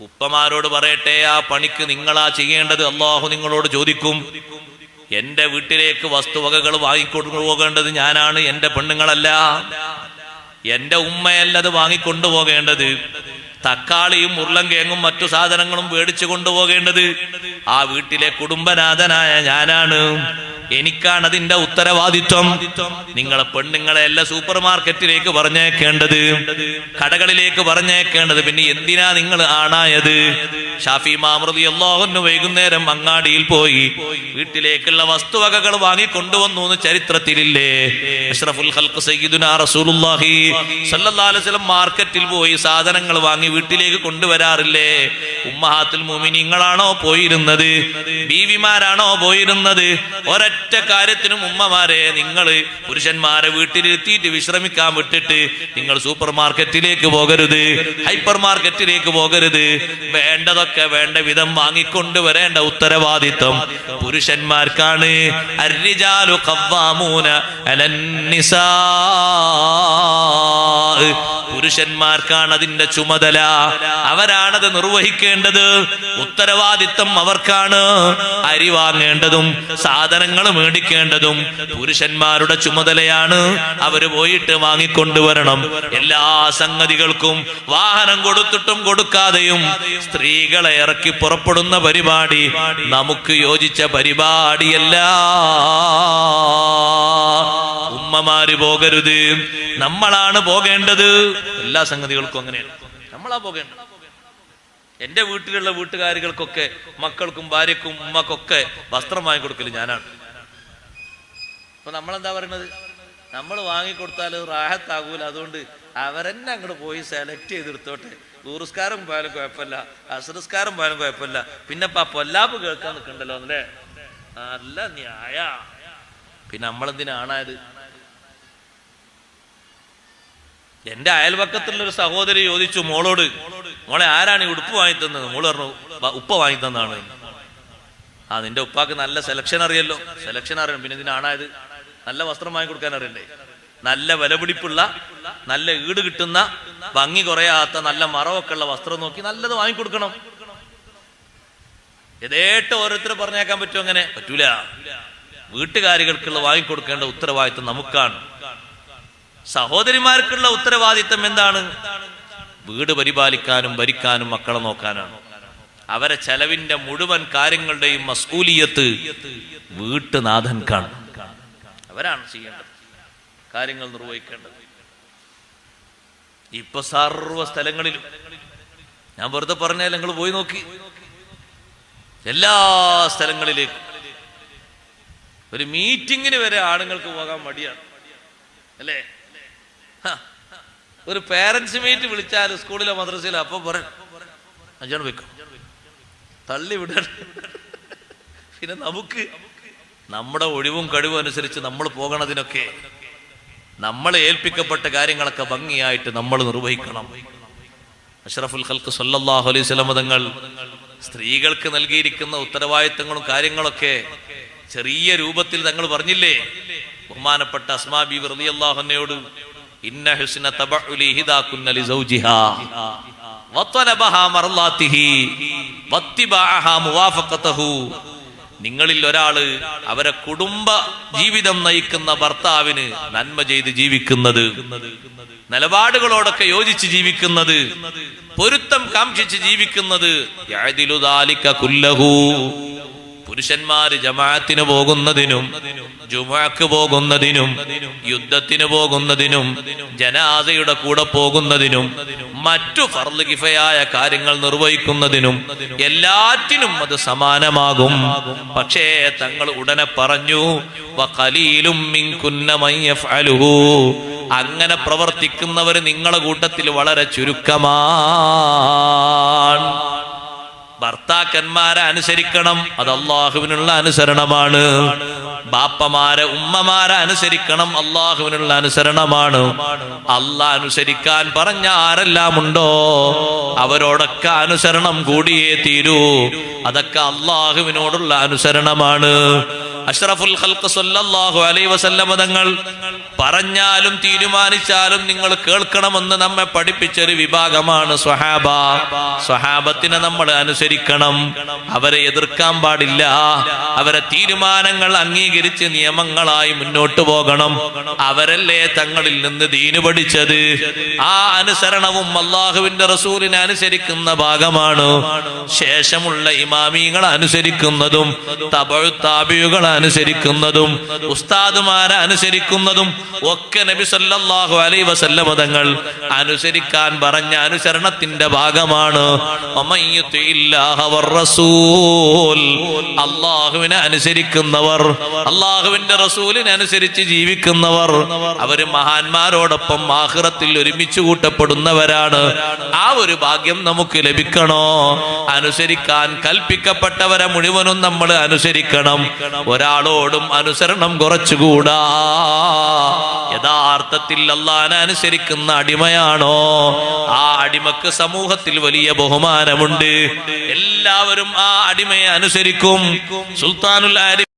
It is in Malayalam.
ഉപ്പമാരോട് പറയട്ടെ ആ പണിക്ക് നിങ്ങളാ ചെയ്യേണ്ടത്? അള്ളാഹു നിങ്ങളോട് ചോദിക്കും. എന്റെ വീട്ടിലേക്ക് വസ്തുവകകൾ വാങ്ങിക്കൊണ്ടു പോകേണ്ടത് ഞാനാണ് എന്റെ പെണ്ണുങ്ങളല്ല. എന്റെ ഉമ്മയല്ല അത് വാങ്ങിക്കൊണ്ടു പോകേണ്ടത്. തക്കാളിയും ഉരുളൻകിഴങ്ങും മറ്റു സാധനങ്ങളും മേടിച്ചു കൊണ്ടുപോകേണ്ടത് ആ വീട്ടിലെ കുടുംബനാഥനായ ഞാനാണ്. എനിക്കാണ് അതിന്റെ ഉത്തരവാദിത്വം. നിങ്ങളെ പെണ്ണുങ്ങളെ എല്ലാ സൂപ്പർ മാർക്കറ്റിലേക്ക് പറഞ്ഞേക്കേണ്ടത്. കടകളിലേക്ക് പറഞ്ഞേക്കേണ്ടത്. പിന്നെ എന്തിനാ നിങ്ങൾ ആണായത്? ഷാഫി മാമൃതി എല്ലാവരും വൈകുന്നേരം അങ്ങാടിയിൽ പോയി വീട്ടിലേക്കുള്ള വസ്തുവകകൾ വാങ്ങിക്കൊണ്ടുവന്നു എന്ന് ചരിത്രത്തിലില്ലേ? അഷ്റഫുൽ ഹൽക്ക് സയ്യിദുനാ റസൂലുള്ളാഹി അലൈഹി വസല്ലം മാർക്കറ്റിൽ പോയി സാധനങ്ങൾ വാങ്ങി വീട്ടിലേക്ക് കൊണ്ടുവരാറില്ലേ? ഉമ്മഹാത്തുൽ മുഅ്മിനീങ്ങളാണോ പോയിരുന്നത്? ബീവിമാരാണോ പോയിരുന്നത്? ഒരൊറ്റ കാര്യത്തിനും ഉമ്മമാരെ നിങ്ങൾ പുരുഷന്മാരെ വീട്ടിലിരുത്തിയിട്ട് വിശ്രമിക്കാൻ വിട്ടിട്ട് നിങ്ങൾ സൂപ്പർ മാർക്കറ്റിലേക്ക് പോകരുത് ഹൈപ്പർ മാർക്കറ്റിലേക്ക് പോകരുത്. വേണ്ടതൊക്കെ വേണ്ട വിധം വാങ്ങിക്കൊണ്ട് വരേണ്ട ഉത്തരവാദിത്വം പുരുഷന്മാർക്കാണ്. അരിജാലു കവ്വാമൂന അലന്നിസാ പുരുഷന്മാർക്കാണ് അതിന്റെ ചുമതല. അവരാണത് നിർവഹിക്കേണ്ടത്. ഉത്തരവാദിത്തം അവർക്കാണ്. അരി വാങ്ങേണ്ടതും സാധനങ്ങൾ മേടിക്കേണ്ടതും പുരുഷന്മാരുടെ ചുമതലയാണ്. അവർ പോയിട്ട് വാങ്ങിക്കൊണ്ടുവരണം. എല്ലാ സംഗതികൾക്കും വാഹനം കൊടുത്തിട്ടും കൊടുക്കാതെയും സ്ത്രീകളെ ഇറക്കി പുറപ്പെടുന്ന പരിപാടി നമുക്ക് യോജിച്ച പരിപാടിയല്ല. ഉമ്മമാര് പോകരുത്. നമ്മളാണ് പോകേണ്ടത്. എല്ലാ സംഗതികൾക്കും അങ്ങനെയാണ്. നമ്മളാ പോകേണ്ടത്. എന്റെ വീട്ടിലുള്ള വീട്ടുകാരികൾക്കൊക്കെ മക്കൾക്കും ഭാര്യക്കും ഉമ്മക്കൊക്കെ വസ്ത്രം വാങ്ങിക്കൊടുക്കൽ ഞാനാണ്. അപ്പൊ നമ്മളെന്താ പറയുന്നത് നമ്മൾ വാങ്ങിക്കൊടുത്താൽ റാഹത്താകൂല. അതുകൊണ്ട് അവരെന്നെ അങ്ങോട്ട് പോയി സെലക്ട് ചെയ്തെടുത്തോട്ടെ. ദൂറുസ്കാരം പോയാലും കുഴപ്പമില്ല. അസുരസ്കാരം പോയാലും കുഴപ്പമില്ല. പിന്നെ ആ പൊല്ലാപ്പ് കേൾക്കാൻ നിൽക്കണ്ടല്ലോ അല്ലേ? നല്ല ന്യായ. പിന്നെ നമ്മളെന്തിനാണായത് എന്റെ അയൽവക്കത്തിലുള്ള ഒരു സഹോദരി ചോദിച്ചു മോളോട് മോളെ ആരാണ് ഈ ഉടുപ്പ് വാങ്ങി തന്നത് മോൾ പറഞ്ഞു ഉപ്പ വാങ്ങി തന്നാണ് ആ നിന്റെ ഉപ്പാക്ക് നല്ല സെലക്ഷൻ അറിയല്ലോ. സെലക്ഷൻ അറിയണം. പിന്നെ ഇതിനാണായത് നല്ല വസ്ത്രം വാങ്ങി കൊടുക്കാൻ അറിയണ്ടേ? നല്ല വിലപിടിപ്പുള്ള നല്ല ഈട് കിട്ടുന്ന ഭംഗി കുറയാത്ത നല്ല മറവൊക്കെ ഉള്ള വസ്ത്രം നോക്കി നല്ലത് വാങ്ങിക്കൊടുക്കണം യഥേട്ട് ഓരോരുത്തർ പറഞ്ഞേക്കാൻ പറ്റുമോ അങ്ങനെ? പറ്റൂല. വീട്ടുകാരികൾക്കുള്ള വാങ്ങിക്കൊടുക്കേണ്ട ഉത്തരവാദിത്വം നമുക്കാണ്. സഹോദരിമാർക്കുള്ള ഉത്തരവാദിത്തം എന്താണ്? വീട് പരിപാലിക്കാനും ഭരിക്കാനും മക്കളെ നോക്കാനാണ്. അവരെ ചെലവിന്റെ മുഴുവൻ കാര്യങ്ങളുടെയും മസ്കൂലിയത്ത് വീട്ടുനാഥൻ വീട്ടുനാഥൻക്കാണ് അവരാണ് ചെയ്യേണ്ടത്. കാര്യങ്ങൾ നിർവഹിക്കേണ്ടത്. ഇപ്പൊ സർവ സ്ഥലങ്ങളിലും ഞാൻ വെറുതെ പറഞ്ഞാൽ നിങ്ങൾ പോയി നോക്കി. എല്ലാ സ്ഥലങ്ങളിലേക്കും. ഒരു മീറ്റിങ്ങിന് വരെ ആണുങ്ങൾക്ക് പോകാൻ മടിയാണ്. അല്ലേ. ഒരു പേരൻസ് മീറ്റ് വിളിച്ചാൽ സ്കൂളിലോ മദ്രസയിലോ അപ്പൊ പറയും അഞ്ചാണ് വെക്കും തള്ളി വിട പിന്നെ നമുക്ക് നമ്മുടെ ഒഴിവും കഴിവും അനുസരിച്ച് നമ്മൾ പോകണതിനൊക്കെ നമ്മളെ ഏൽപ്പിക്കപ്പെട്ട കാര്യങ്ങളൊക്കെ ഭംഗിയായിട്ട് നമ്മൾ നിർവഹിക്കണം. അഷ്റഫുൽ ഖൽക്ക് സല്ലല്ലാഹു അലൈഹി വസല്ലം തങ്ങൾ സ്ത്രീകൾക്ക് നൽകിയിരിക്കുന്ന ഉത്തരവാദിത്തങ്ങളും കാര്യങ്ങളൊക്കെ ചെറിയ രൂപത്തിൽ തങ്ങൾ പറഞ്ഞില്ലേ? ബഹുമാനപ്പെട്ട അസ്മാബി ബി റളിയല്ലാഹുന്നയോട് ഇന്ന ഹുസ്ന ഹിദാകുന്ന വത്തിബഅഹാ മുവാഫഖതഹു. നിങ്ങളിൽ ഒരാൾ അവരെ കുടുംബ ജീവിതം നയിക്കുന്ന ഭർത്താവിന് നന്മ ചെയ്ത് ജീവിക്കുന്നത്. നിലപാടുകളോടൊക്കെ യോജിച്ച് ജീവിക്കുന്നത്. പൊരുത്തം കാംക്ഷിച്ച് ജീവിക്കുന്നത്. കുല്ലഹു. പുരുഷന്മാര് ജമാഅത്തിന് പോകുന്നതിനും ജുമാക്ക് പോകുന്നതിനും യുദ്ധത്തിന് പോകുന്നതിനും ജനാസയുടെ കൂടെ പോകുന്നതിനും മറ്റു ഫർദ് കിഫയായ കാര്യങ്ങൾ നിർവഹിക്കുന്നതിനും എല്ലാറ്റിനും അത് സമാനമാകും. പക്ഷേ തങ്ങൾ ഉടനെ പറഞ്ഞു അങ്ങനെ പ്രവർത്തിക്കുന്നവർ നിങ്ങളുടെ കൂട്ടത്തിൽ വളരെ ചുരുക്കമാണ് ഭർത്താക്കന്മാരെ അനുസരിക്കണം. അത് അള്ളാഹുവിനുള്ള അനുസരണമാണ്. ബാപ്പമാരെ ഉമ്മമാരെ അനുസരിക്കണം. അള്ളാഹുവിനുള്ള അനുസരണമാണ്. അള്ളാഹ് അനുസരിക്കാൻ പറഞ്ഞ ആരെല്ലാം ഉണ്ടോ അവരോടൊക്കെ അനുസരണം കൂടിയേ തീരൂ. അതൊക്കെ അള്ളാഹുവിനോടുള്ള അനുസരണമാണ്. അഷ്റഫുൽ സല്ലല്ലാഹു അലൈഹി വസല്ലമ തങ്ങൾ പറഞ്ഞാലും തീരുമാനിച്ചാലും നിങ്ങൾ കേൾക്കണമെന്ന് നമ്മെ പഠിപ്പിച്ചൊരു വിഭാഗമാണ് സ്വഹാബ. സ്വഹാബത്തിനെ നമ്മൾ അനുസരിക്കണം. അവരെ എതിർക്കാൻ പാടില്ല. അവരെ തീരുമാനങ്ങൾ അംഗീകരിച്ച് നിയമങ്ങളായി മുന്നോട്ട് പോകണം. അവരല്ലേ തങ്ങളിൽ നിന്ന് ദീന് പഠിച്ചത്? ആ അനുസരണവും അള്ളാഹുവിന്റെ റസൂലിനെ അനുസരിക്കുന്ന ഭാഗമാണ്. ശേഷമുള്ള ഇമാമികളെ അനുസരിക്കുന്നതും തബഴു താബിയുകളെ അനുസരിക്കുന്നതും ഉസ്താദുമാരെ അനുസരിക്കുന്നതും ഒക്കെ നബി സല്ലാഹു അലൈ വസല്ലമ തങ്ങൾ അനുസരിക്കാൻ പറഞ്ഞ അനുസരണത്തിന്റെ ഭാഗമാണ്. അള്ളാഹുവിനെ അനുസരിക്കുന്നവർ അള്ളാഹുവിന്റെ റസൂലിനെ അനുസരിച്ച് ജീവിക്കുന്നവർ അവർ മഹാന്മാരോടൊപ്പം ആഹ്റത്തിൽ ഒരുമിച്ച് കൂട്ടപ്പെടുന്നവരാണ്. ആ ഒരു ഭാഗ്യം നമുക്ക് ലഭിക്കണോ? അനുസരിക്കാൻ കൽപ്പിക്കപ്പെട്ടവരെ മുഴുവനും നമ്മൾ അനുസരിക്കണം. ഒരാളോടും അനുസരണം കുറച്ചുകൂടാ. യഥാർത്ഥത്തിൽ അള്ളാനെ അനുസരിക്കുന്ന അടിമയാണോ? ആ അടിമക്ക് സമൂഹത്തിൽ വലിയ ബഹുമാനമുണ്ട്. എല്ലാവരും ആ അടിമയെ അനുസരിക്കും. സുൽത്താനുൽ ആരി